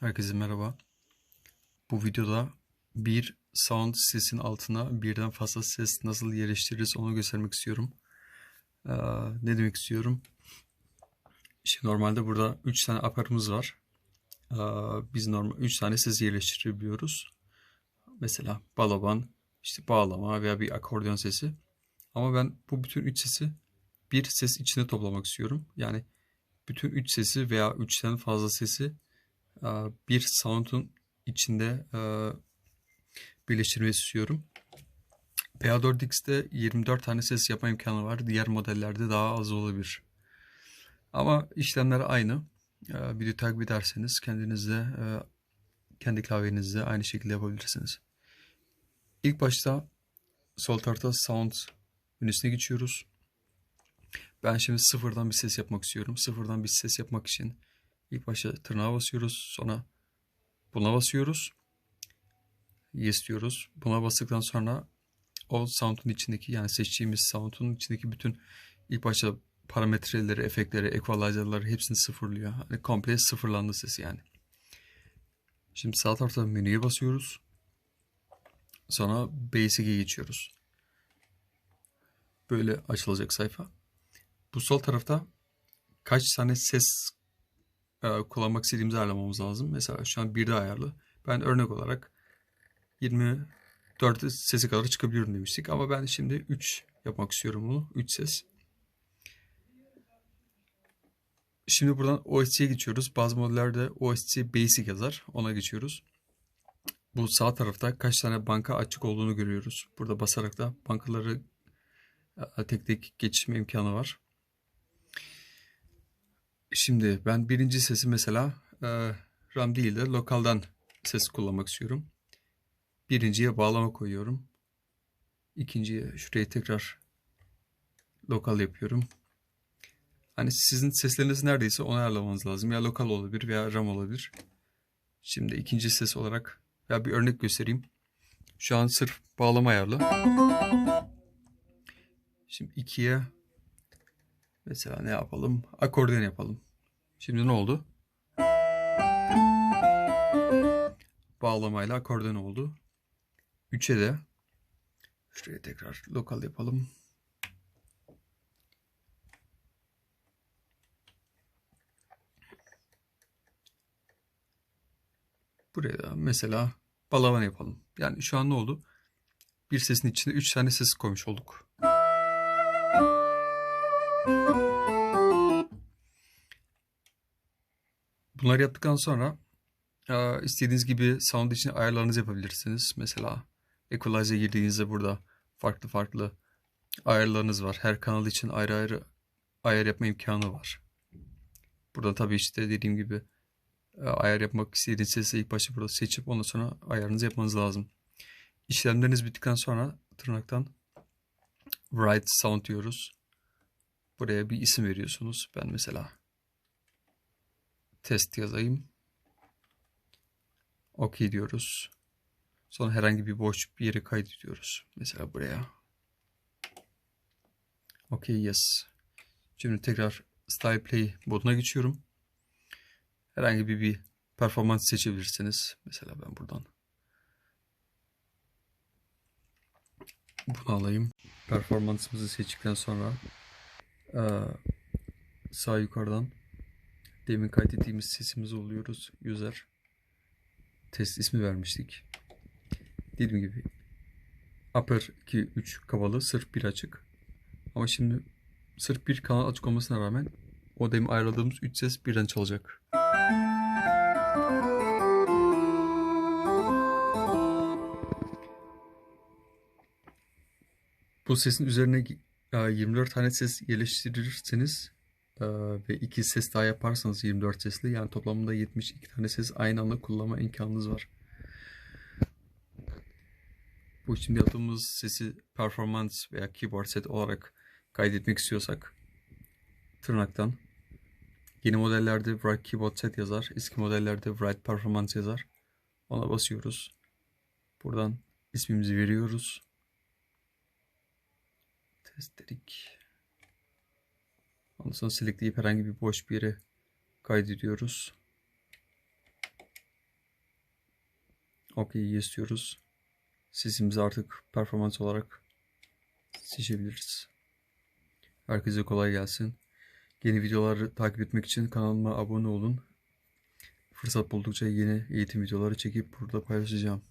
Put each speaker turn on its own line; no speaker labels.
Herkese merhaba. Bu videoda bir sound sesin altına birden fazla ses nasıl yerleştiririz onu göstermek istiyorum. Ee, ne demek istiyorum? Şimdi normalde burada 3 tane aparatımız var. Ee, biz normal 3 tane ses yerleştirebiliyoruz. Mesela balaban, işte bağlama veya bir akordeon sesi. Ama ben bu bütün 3 sesi bir ses içine toplamak istiyorum. Yani bütün 3 sesi veya 3'ten fazla sesi bir sound'un içinde e, birleştirmeyi istiyorum. PA4X'te 24 tane ses yapma imkanı var. Diğer modellerde daha az olabilir. Ama işlemler aynı. E, Video takip ederseniz kendiniz de e, kendi klavyenizde aynı şekilde yapabilirsiniz. İlk başta sol tarafta sound menüsüne geçiyoruz. Ben şimdi sıfırdan bir ses yapmak istiyorum. Sıfırdan bir ses yapmak için ilk başta tırnağa basıyoruz. Sonra buna basıyoruz. Yes diyoruz. Buna bastıktan sonra o sound'un içindeki yani seçtiğimiz sound'un içindeki bütün ilk başta parametreleri, efektleri, equalizer'ları hepsini sıfırlıyor. Hani komple sıfırlandı sesi yani. Şimdi sağ tarafta menüye basıyoruz. Sonra Basic'e geçiyoruz. Böyle açılacak sayfa. Bu sol tarafta kaç tane ses kullanmak istediğimizi ayarlamamız lazım. Mesela şu an 1'de ayarlı. Ben örnek olarak 24 sesi kadar çıkabiliyorum demiştik. Ama ben şimdi 3 yapmak istiyorum bunu. 3 ses. Şimdi buradan OSC'ye geçiyoruz. Bazı modellerde OSC Basic yazar. Ona geçiyoruz. Bu sağ tarafta kaç tane banka açık olduğunu görüyoruz. Burada basarak da bankaları e, tek tek geçme imkanı var. Şimdi ben birinci sesi mesela e, RAM değil de lokaldan ses kullanmak istiyorum. Birinciye bağlama koyuyorum. İkinciye şuraya tekrar lokal yapıyorum. Hani sizin sesleriniz neredeyse onu ayarlamanız lazım. Ya lokal olabilir veya RAM olabilir. Şimdi ikinci ses olarak ya bir örnek göstereyim. Şu an sırf bağlama ayarlı. Şimdi ikiye mesela ne yapalım? Akordeon yapalım. Şimdi ne oldu? Bağlamayla akordeon oldu. 3'e de şuraya tekrar lokal yapalım. Buraya da mesela balavan yapalım. Yani şu an ne oldu? Bir sesin içinde 3 tane ses koymuş olduk. Bunları yaptıktan sonra e, istediğiniz gibi sound için ayarlarınızı yapabilirsiniz. Mesela Equalizer'a girdiğinizde burada farklı farklı ayarlarınız var. Her kanal için ayrı ayrı ayar yapma imkanı var. Burada tabii işte dediğim gibi e, ayar yapmak istediğiniz sesi ilk başta burada seçip ondan sonra ayarınızı yapmanız lazım. İşlemleriniz bittikten sonra tırnaktan write sound diyoruz. Buraya bir isim veriyorsunuz. Ben mesela test yazayım. OK diyoruz. Sonra herhangi bir boş bir yere kaydediyoruz. Mesela buraya. OK yes. Şimdi tekrar Style Play moduna geçiyorum. Herhangi bir, bir performans seçebilirsiniz. Mesela ben buradan bunu alayım. Performansımızı seçtikten sonra sağ yukarıdan demin kaydettiğimiz sesimizi oluyoruz. User test ismi vermiştik. Dediğim gibi upper 2 3 kapalı sırf bir açık. Ama şimdi sırf bir kanal açık olmasına rağmen o demin ayarladığımız 3 ses birden çalacak. Bu sesin üzerine 24 tane ses yerleştirirseniz ve iki ses daha yaparsanız 24 sesli yani toplamda 72 tane ses aynı anda kullanma imkanınız var. Bu şimdi yaptığımız sesi performans veya keyboard set olarak kaydetmek istiyorsak tırnaktan yeni modellerde write keyboard set yazar. Eski modellerde write performance yazar. Ona basıyoruz. Buradan ismimizi veriyoruz. Test dedik. Ondan sonra selectleyip herhangi bir boş bir yere kaydediyoruz. OK'yi istiyoruz. Sesimizi artık performans olarak seçebiliriz. Herkese kolay gelsin. Yeni videoları takip etmek için kanalıma abone olun. Fırsat buldukça yeni eğitim videoları çekip burada paylaşacağım.